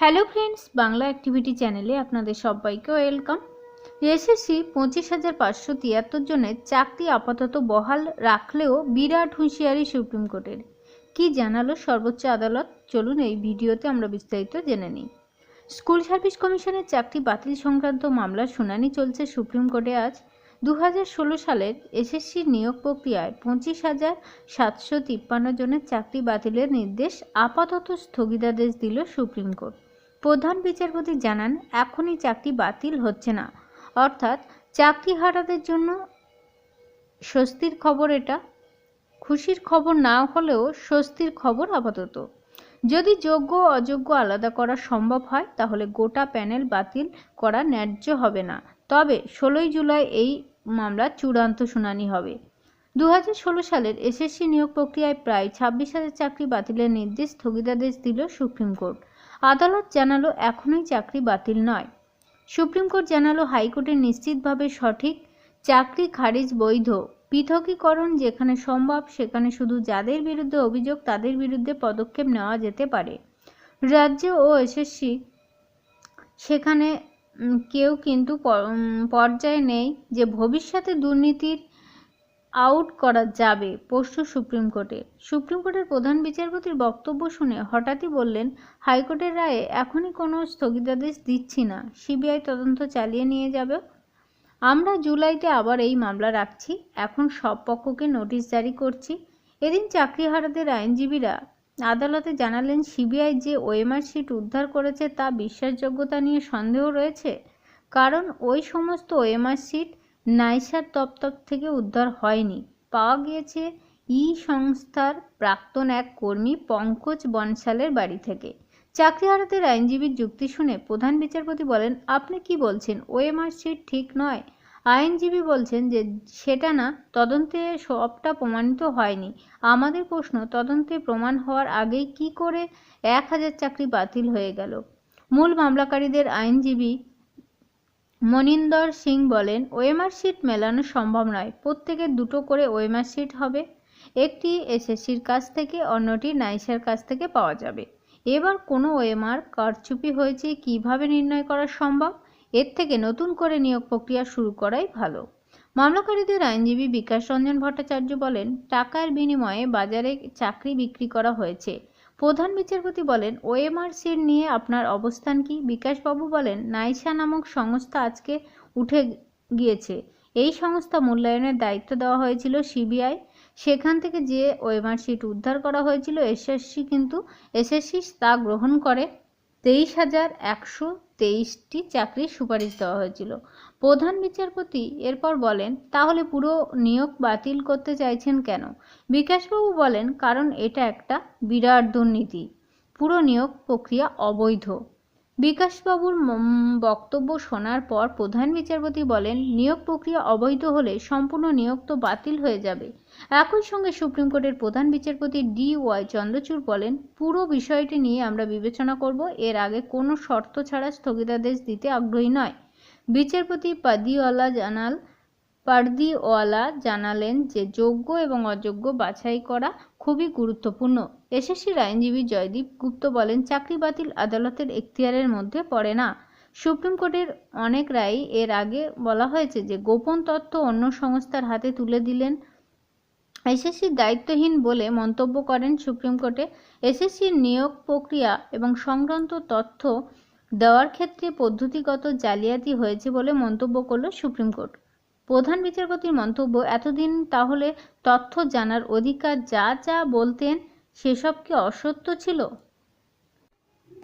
Hello friends, Bangla activity চ্যানেলে আপনাদের সবাইকে ওয়েলকাম। এসএসসি পঁচিশ হাজার পাঁচশো তিয়াত্তর জনের চাকরি আপাতত বহাল রাখলেও বিরাট হুঁশিয়ারি সুপ্রিম কোর্টের। কি জানালো সর্বোচ্চ আদালত? চলুন এই ভিডিওতে আমরা বিস্তারিত জেনে নিই। স্কুল সার্ভিস কমিশনের চাকরি বাতিল সংক্রান্ত মামলার শুনানি চলছে সুপ্রিম কোর্টে আজ। দু সালের এসএসসি নিয়োগ প্রক্রিয়ায় পঁচিশ হাজার সাতশো তিপ্পান্ন জনের চাকরি বাতিলের নির্দেশ আপাতত স্থগিতাদেশ দিল সুপ্রিম কোর্ট। প্রধান বিচারপতি জানান, এখনই চাকরি বাতিল হচ্ছে না। অর্থাৎ চাকরি হারাদের জন্য স্বস্তির খবর এটা, খুশির খবর না হলেও স্বস্তির খবর আপাতত। যদি যোগ্য অযোগ্য আলাদা করা সম্ভব হয়, তাহলে গোটা প্যানেল বাতিল করা ন্যায্য হবে না। তবে ষোলোই জুলাই এই মামলার চূড়ান্ত শুনানি হবে। দু সালের এসএসসি নিয়োগ প্রক্রিয়ায় প্রায় ছাব্বিশ হাজার চাকরি বাতিলের নির্দেশ স্থগিতাদেশ দিল সুপ্রিম কোর্ট। আদালত জানালো, এখনই চাকরি বাতিল নয়। সুপ্রিম কোর্ট জানালো হাইকোর্টের নিশ্চিতভাবে সঠিক চাকরি খারিজ বৈধ। পৃথকীকরণ যেখানে সম্ভব, সেখানে শুধু যাদের বিরুদ্ধে অভিযোগ, তাদের বিরুদ্ধে পদক্ষেপ নেওয়া যেতে পারে। রাজ্য ও এসএসসি সেখানে কেউ কিন্তু পর্যায়ে নেই যে ভবিষ্যতে দুর্নীতির আউট করা যাবে, প্রশ্ন সুপ্রিম কোর্টে। সুপ্রিম কোর্টের প্রধান বিচারপতির বক্তব্য শুনে হঠাৎই বললেন, হাইকোর্টের রায়ে এখনই কোনো স্থগিতাদেশ দিচ্ছি না, সিবিআই তদন্ত চালিয়ে নিয়ে যাবে। আমরা জুলাইতে আবার এই মামলা রাখছি, এখন সব পক্ষকে নোটিশ জারি করছি। এদিন চাকরিহারাদের আইনজীবীরা আদালতে জানালেন, সিবিআই যে ওএমআর শিট উদ্ধার করেছে তা বিশ্বাসযোগ্যতা নিয়ে সন্দেহ রয়েছে। কারণ ওই সমস্ত ওএমআর শিট নাইসার দপ্তর থেকে উদ্ধার হয়নি। পাওয়া গিয়েছে ই সংস্থার প্রাক্তন এক কর্মী পঙ্কজ বনশালের বাড়ি থেকে। চাকরিহারাদের আইনজীবীর যুক্তি শুনে প্রধান বিচারপতি বলেন, আপনি কি বলছেন? ওএমআর শিট ঠিক নয়। আইনজীবী বলছেন যে, সেটা না, তদন্তে সবটা প্রমাণিত হয়নি। আমাদের প্রশ্ন, তদন্তে প্রমাণ হওয়ার আগেই কি করে এক হাজার চাকরি বাতিল হয়ে গেল? মূল মামলাকারীদের আইনজীবী মনিন্দর সিং বলেন ওএমআর শিট মেলানো সম্ভব নয়। প্রত্যেকের দুটো করে ওএমআর শিট হবে। একটি এসএসসির কাছ থেকে, অন্যটি নাইসার কাছ থেকে পাওয়া যাবে। এবার কোনো ওএমআর কারচুপি হয়েছে, কীভাবে নির্ণয় করা সম্ভব? এর থেকে নতুন করে নিয়োগ প্রক্রিয়া শুরু করাই ভালো। মামলাকারীদের আইনজীবী বিকাশ রঞ্জন ভট্টাচার্য বলেন, টাকার বিনিময়ে বাজারে চাকরি বিক্রি করা হয়েছে। প্রধান বিচারপতি বলেন ওএমআর সিট নিয়ে আপনার অবস্থান কি? বিকাশবাবু বলেন নাইসা নামক সংস্থা আজকে উঠে গিয়েছে। এই সংস্থা মূল্যায়নের দায়িত্ব দেওয়া হয়েছিল সিবিআই। সেখান থেকে যে ওএমআর সিট উদ্ধার করা হয়েছিল, এসএসসি কিন্তু, এসএসসি তা গ্রহণ করে। তেইশ হাজার একশো তেইশটি চাকরির সুপারিশ দেওয়া হয়েছিল। প্রধান বিচারপতি এরপর বলেন, তাহলে পুরো নিয়োগ বাতিল করতে চাইছেন কেন? বিকাশবাবু বলেন, কারণ এটা একটা বিরাট দুর্নীতি। পুরো নিয়োগ প্রক্রিয়া অবৈধ। বিকাশবাবুর বক্তব্য শোনার পর প্রধান বিচারপতি বলেন, নিয়োগ প্রক্রিয়া অবৈধ হলে সম্পূর্ণ নিয়োগ তো বাতিল হয়ে যাবে। একই সঙ্গে সুপ্রিম কোর্টের প্রধান বিচারপতি ডি ওয়াই চন্দ্রচূড় বলেন, পুরো বিষয়টি নিয়ে আমরা বিবেচনা করব, এর আগে কোনো শর্ত ছাড়া স্থগিতাদেশ দিতে আগ্রহী নয়। বিচারপতি পাদিওয়ালা জানাল পারদিওয়ালা জানালেন যে, যোগ্য এবং অযোগ্য বাছাই করা খুবই গুরুত্বপূর্ণ। এসএসসির আইনজীবী জয়দীপ গুপ্ত বলেন, চাকরি বাতিল আদালতের এখতিয়ারের মধ্যে পড়ে না। সুপ্রিম কোর্টের অনেক রায় এর আগে বলা হয়েছে যে, গোপন তথ্য অন্য সংস্থার হাতে তুলে দিলেন এসএসসির দায়িত্বহীন বলে মন্তব্য করেন সুপ্রিম কোর্টে। এসএসসির নিয়োগ প্রক্রিয়া এবং সংক্রান্ত তথ্য দেওয়ার ক্ষেত্রে পদ্ধতিগত জালিয়াতি হয়েছে বলে মন্তব্য করল সুপ্রিম কোর্ট। প্রধান বিচারপতির মন্তব্য এতদিন তাহলে তথ্য জানার অধিকার যা যা বলতেন সেসব কি অসত্য ছিল?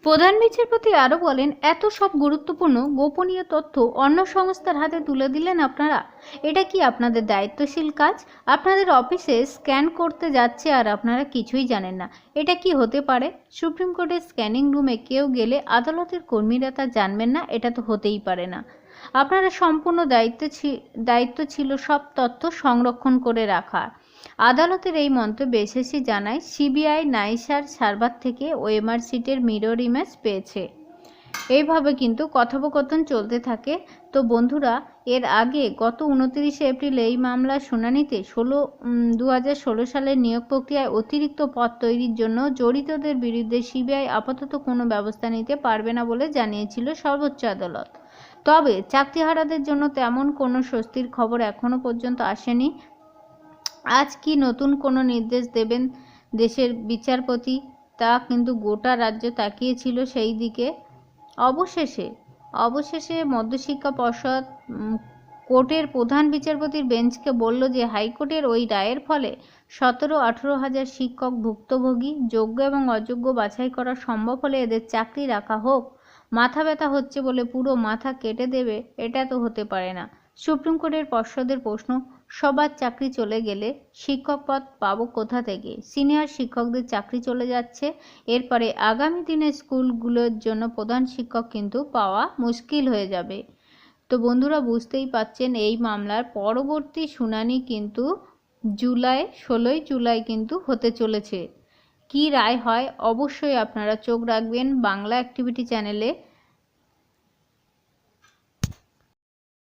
প্রধান বিচারপতি আরও বলেন, এত সব গুরুত্বপূর্ণ গোপনীয় তথ্য অন্য সংস্থার হাতে তুলে দিলেন আপনারা। এটা কি আপনাদের দায়িত্বশীল কাজ? আপনাদের অফিসে স্ক্যান করতে যাচ্ছে আর আপনারা কিছুই জানেন না। এটা কি হতে পারে? সুপ্রিম কোর্টের স্ক্যানিং রুমে কেউ গেলে আদালতের কর্মীরা তা জানবেন না, এটা তো হতেই পারে না। আপনারা সম্পূর্ণ দায়িত্ব দায়িত্ব ছিল সব তথ্য সংরক্ষণ করে রাখার আদালতের এই মন্তব্যে এসএসসি জানায়, সিবিআই নাইসার সার্ভার থেকে ওএমআর সিটের মিরর ইমেজ পেয়েছে। এইভাবে কিন্তু কথোপকথন চলতে থাকে। তো বন্ধুরা, এর আগে গত উনতিরিশে এপ্রিল এই মামলার শুনানিতে ষোলো দু ষোলো সালের নিয়োগ প্রক্রিয়ায় অতিরিক্ত পদ তৈরির জন্য জড়িতদের বিরুদ্ধে সিবিআই আপাতত কোনো ব্যবস্থা নিতে পারবে না বলে জানিয়েছিল সর্বোচ্চ আদালত। তবে চাকরিহারাদের জন্য তেমন কোনো স্বস্তির খবর এখনও পর্যন্ত আসেনি। আজ কি নতুন কোনো নির্দেশ দেবেন দেশের বিচারপতি? তা কিন্তু গোটা রাজ্য তাকিয়েছিল সেই দিকে। অবশেষে অবশেষে মধ্যশিক্ষা পর্ষদ কোর্টের প্রধান বিচারপতির বেঞ্চকে বলল যে হাইকোর্টের ওই রায়ের ফলে সতেরো আঠেরো হাজার শিক্ষক ভুক্তভোগী, যোগ্য এবং অযোগ্য বাছাই করা সম্ভব হলে এদের চাকরি রাখা হোক। মাথা ব্যথা হচ্ছে বলে পুরো মাথা কেটে দেবে, এটা তো হতে পারে না। সুপ্রিম কোর্টের পর্ষদের প্রশ্ন সবার চাকরি চলে গেলে শিক্ষক পদ পাব কোথা থেকে? সিনিয়র শিক্ষকদের চাকরি চলে যাচ্ছে। এরপরে আগামী দিনে স্কুলগুলোর জন্য প্রধান শিক্ষক কিন্তু পাওয়া মুশকিল হয়ে যাবে। তো বন্ধুরা, বুঝতেই পাচ্ছেন এই মামলার পরবর্তী শুনানি কিন্তু জুলাই, ষোলোই জুলাই কিন্তু হতে চলেছে। কি রায় হয়? অবশ্যই আপনারা চোখ রাখবেন। বাংলা অ্যাক্টিভিটি চ্যানেলে